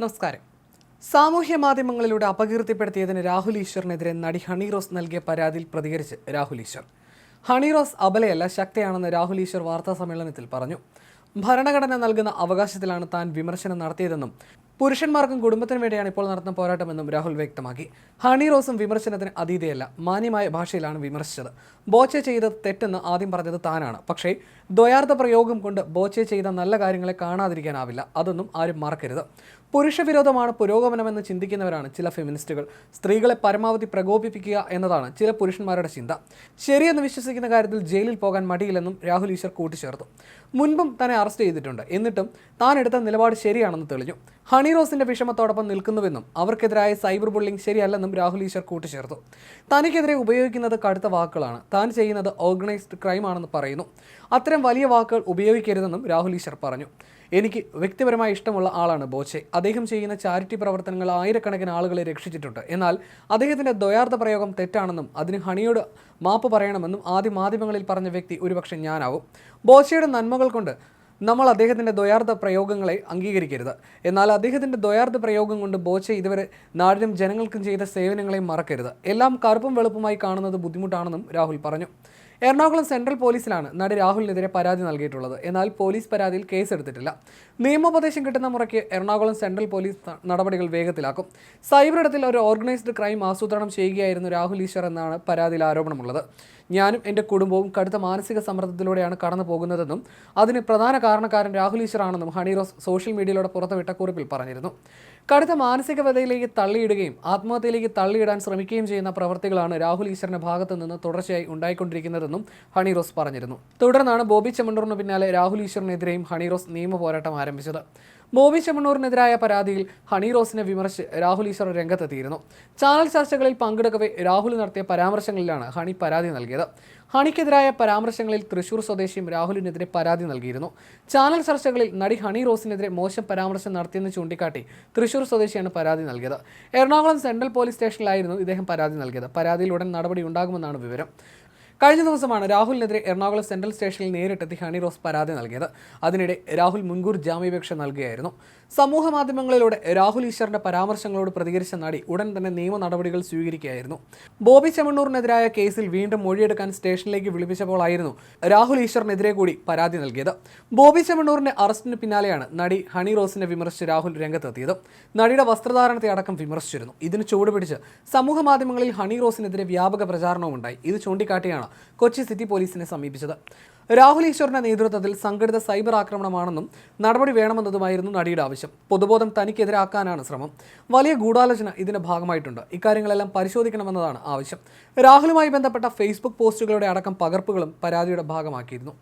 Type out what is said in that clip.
നമസ്കാരം. സാമൂഹ്യ മാധ്യമങ്ങളിലൂടെ അപകീർത്തിപ്പെടുത്തിയതിന് രാഹുൽ ഈശ്വറിനെതിരെ നടി ഹണി റോസ് നൽകിയ പരാതിയിൽ പ്രതികരിച്ച് രാഹുൽ ഈശ്വർ. ഹണി റോസ് അബലയല്ല ശക്തയാണെന്ന് രാഹുൽ ഈശ്വർ വാർത്താ സമ്മേളനത്തിൽ പറഞ്ഞു. ഭരണഘടന നൽകുന്ന അവകാശത്തിലാണ് താൻ വിമർശനം നടത്തിയതെന്നും പുരുഷന്മാർക്കും കുടുംബത്തിനും വേണ്ടിയാണ് ഇപ്പോൾ നടത്തുന്ന പോരാട്ടമെന്നും രാഹുൽ വ്യക്തമാക്കി. ഹണി റോസും വിമർശനത്തിന് അതീതയല്ല മാന്യമായ ഭാഷയിലാണ് വിമർശിച്ചത്. ബോച്ചെ ചെയ്തത് തെറ്റെന്ന് ആദ്യം പറഞ്ഞത് താനാണ്. പക്ഷേ ദ്വയാർത്ഥ പ്രയോഗം കൊണ്ട് ബോച്ചെ ചെയ്ത നല്ല കാര്യങ്ങളെ കാണാതിരിക്കാനാവില്ല അതൊന്നും ആരും മറക്കരുത്. പുരുഷവിരോധമാണ് പുരോഗമനമെന്ന് ചിന്തിക്കുന്നവരാണ് ചില ഫെമിനിസ്റ്റുകൾ. സ്ത്രീകളെ പരമാവധി പ്രകോപിപ്പിക്കുക എന്നതാണ് ചില പുരുഷന്മാരുടെ ചിന്ത. ശരിയെന്ന് വിശ്വസിക്കുന്ന കാര്യത്തിൽ ജയിലിൽ പോകാൻ മടിയില്ലെന്നും രാഹുൽ ഈശ്വർ കൂട്ടിച്ചേർത്തു. മുൻപും തന്നെ അറസ്റ്റ് ചെയ്തിട്ടുണ്ട്. എന്നിട്ടും താൻ എടുത്ത നിലപാട് ശരിയാണെന്ന് തെളിഞ്ഞു. ഹണി റോസിന്റെ വിഷമത്തോടൊപ്പം നിൽക്കുന്നുവെന്നും അവർക്കെതിരായ സൈബർ ബുള്ളിംഗ് ശരിയല്ലെന്നും രാഹുൽ ഈശ്വർ കൂട്ടിച്ചേർത്തു. തനിക്കെതിരെ ഉപയോഗിക്കുന്നത് കടുത്ത വാക്കുകളാണ്. താൻ ചെയ്യുന്നത് ഓർഗനൈസ്ഡ് ക്രൈം ആണെന്ന് പറയുന്നു. അത്തരം വലിയ വാക്കുകൾ ഉപയോഗിക്കരുതെന്നും രാഹുൽ ഈശ്വർ പറഞ്ഞു. എനിക്ക് വ്യക്തിപരമായി ഇഷ്ടമുള്ള ആളാണ് ബോച്ചെ. അദ്ദേഹം ചെയ്യുന്ന ചാരിറ്റി പ്രവർത്തനങ്ങൾ ആയിരക്കണക്കിന് ആളുകളെ രക്ഷിച്ചിട്ടുണ്ട്. എന്നാൽ അദ്ദേഹത്തിന്റെ ദ്വയാർത്ഥ പ്രയോഗം തെറ്റാണെന്നും അതിന് ഹണിയോട് മാപ്പ് പറയണമെന്നും ആദ്യ മാധ്യമങ്ങളിൽ പറഞ്ഞ വ്യക്തി ഒരുപക്ഷെ ഞാനാവും. ബോച്ചയുടെ നന്മകൾ കൊണ്ട് നമ്മൾ അദ്ദേഹത്തിന്റെ ദ്വയാർത്ഥ പ്രയോഗങ്ങളെ അംഗീകരിക്കരുത്. എന്നാൽ അദ്ദേഹത്തിന്റെ ദ്വയാർത്ഥ പ്രയോഗം കൊണ്ട് ബോച്ചെ ഇതുവരെ നാടിനും ജനങ്ങൾക്കും ചെയ്ത സേവനങ്ങളെയും മറക്കരുത്. എല്ലാം കറുപ്പും വെളുപ്പുമായി കാണുന്നത് ബുദ്ധിമുട്ടാണെന്നും രാഹുൽ പറഞ്ഞു. എറണാകുളം സെൻട്രൽ പോലീസിലാണ് നടി രാഹുലിനെതിരെ പരാതി നൽകിയിട്ടുള്ളത്. എന്നാൽ പോലീസ് പരാതിയിൽ കേസെടുത്തിട്ടില്ല. നിയമോപദേശം കിട്ടുന്ന മുറയ്ക്ക് എറണാകുളം സെൻട്രൽ പോലീസ് നടപടികൾ വേഗത്തിലാക്കും. സൈബർ ഇടത്തിൽ ഒരു ഓർഗനൈസ്ഡ് ക്രൈം ആസൂത്രണം ചെയ്യുകയായിരുന്നു രാഹുൽ ഈശ്വർ എന്നാണ് പരാതിയിൽ ആരോപണമുള്ളത്. ഞാനും എന്റെ കുടുംബവും കടുത്ത മാനസിക സമ്മർദ്ദത്തിലൂടെയാണ് കടന്നു പോകുന്നതെന്നും അതിന് പ്രധാന കാരണക്കാരൻ രാഹുൽ ഈശ്വർ ആണെന്നും ഹണി റോസ് സോഷ്യൽ മീഡിയയിലൂടെ പുറത്തുവിട്ട കുറിപ്പിൽ പറഞ്ഞിരുന്നു. കടുത്ത മാനസിക വ്യതയിലേക്ക് തള്ളിയിടുകയും ആത്മഹത്യയിലേക്ക് തള്ളിയിടാൻ ശ്രമിക്കുകയും ചെയ്യുന്ന പ്രവൃത്തികളാണ് രാഹുൽ ഈശ്വറിന്റെ ഭാഗത്തു നിന്ന് തുടർച്ചയായി ഉണ്ടായിക്കൊണ്ടിരിക്കുന്നതെന്നും ഹണി റോസ് പറഞ്ഞിരുന്നു. തുടർന്നാണ് ബോബി ചെമ്മണ്ണൂറിന് പിന്നാലെ രാഹുൽ ഈശ്വറിനെതിരെയും ഹണി റോസ് നിയമ പോരാട്ടം ആരംഭിച്ചത്. ബോബി ചെമ്മണ്ണൂറിനെതിരായ പരാതിയിൽ ഹണി റോസിനെ വിമർശിച്ച് രാഹുൽ ഈശ്വർ രംഗത്തെത്തിയിരുന്നു. ചാനൽ ചർച്ചകളിൽ പങ്കെടുക്കവേ രാഹുൽ നടത്തിയ പരാമർശങ്ങളിലാണ് ഹണി പരാതി നൽകിയത്. ഹണിക്കെതിരായ പരാമർശങ്ങളിൽ തൃശൂർ സ്വദേശിയും രാഹുലിനെതിരെ പരാതി നൽകിയിരുന്നു. ചാനൽ ചർച്ചകളിൽ നടി ഹണി റോസിനെതിരെ മോശം പരാമർശം നടത്തിയെന്ന് ചൂണ്ടിക്കാട്ടി തൃശൂർ സ്വദേശിയാണ് പരാതി നൽകിയത്. എറണാകുളം സെൻട്രൽ പോലീസ് സ്റ്റേഷനിലായിരുന്നു ഇദ്ദേഹം പരാതി നൽകിയത്. പരാതിയിൽ ഉടൻ നടപടി ഉണ്ടാകുമെന്നാണ് വിവരം. കഴിഞ്ഞ ദിവസമാണ് രാഹുലിനെതിരെ എറണാകുളം സെൻട്രൽ സ്റ്റേഷനിൽ നേരിട്ടെത്തി ഹണി റോസ് പരാതി നൽകിയത്. അതിനിടെ രാഹുൽ മുൻകൂർ ജാമ്യാപേക്ഷ നൽകുകയായിരുന്നു. സമൂഹ മാധ്യമങ്ങളിലൂടെ രാഹുൽ ഈശ്വറിന്റെ പരാമർശങ്ങളോട് പ്രതികരിച്ച നടി ഉടൻ തന്നെ നിയമ നടപടികൾ സ്വീകരിക്കുകയായിരുന്നു. ബോബി ചെമ്മണ്ണൂറിനെതിരായ കേസിൽ വീണ്ടും മൊഴിയെടുക്കാൻ സ്റ്റേഷനിലേക്ക് വിളിപ്പിച്ചപ്പോഴായിരുന്നു രാഹുൽ ഈശ്വറിനെതിരെ കൂടി പരാതി നൽകിയത്. ബോബി ചെമ്മണ്ണൂറിന്റെ അറസ്റ്റിന് പിന്നാലെയാണ് നടി ഹണി റോസിനെ വിമർശിച്ച് രാഹുൽ രംഗത്തെത്തിയത്. നടിയുടെ വസ്ത്രധാരണത്തെ അടക്കം വിമർശിച്ചിരുന്നു. ഇതിന് ചൂടുപിടിച്ച് സമൂഹ മാധ്യമങ്ങളിൽ ഹണി റോസിനെതിരെ വ്യാപക പ്രചാരണവും ഉണ്ടായി ഇത് ചൂണ്ടിക്കാട്ടിയാണ് കൊച്ചി സിറ്റി പോലീസിനെ സമീപിച്ചത്. രാഹുൽ ഈശ്വറിന്റെ നേതൃത്വത്തിൽ സംഘടിത സൈബർ ആക്രമണമാണെന്നും നടപടി വേണമെന്നതുമായിരുന്നു നടിയുടെ ആവശ്യം. പൊതുബോധം തനിക്കെതിരാക്കാനാണ് ശ്രമം. വലിയ ഗൂഢാലോചന ഇതിന്റെ ഭാഗമായിട്ടുണ്ട്. ഇക്കാര്യങ്ങളെല്ലാം പരിശോധിക്കണമെന്നതാണ് ആവശ്യം. രാഹുലുമായി ബന്ധപ്പെട്ട ഫേസ്ബുക്ക് പോസ്റ്റുകളുടെ അടക്കം പകർപ്പുകളും പരാതിയുടെ ഭാഗമാക്കിയിരുന്നു.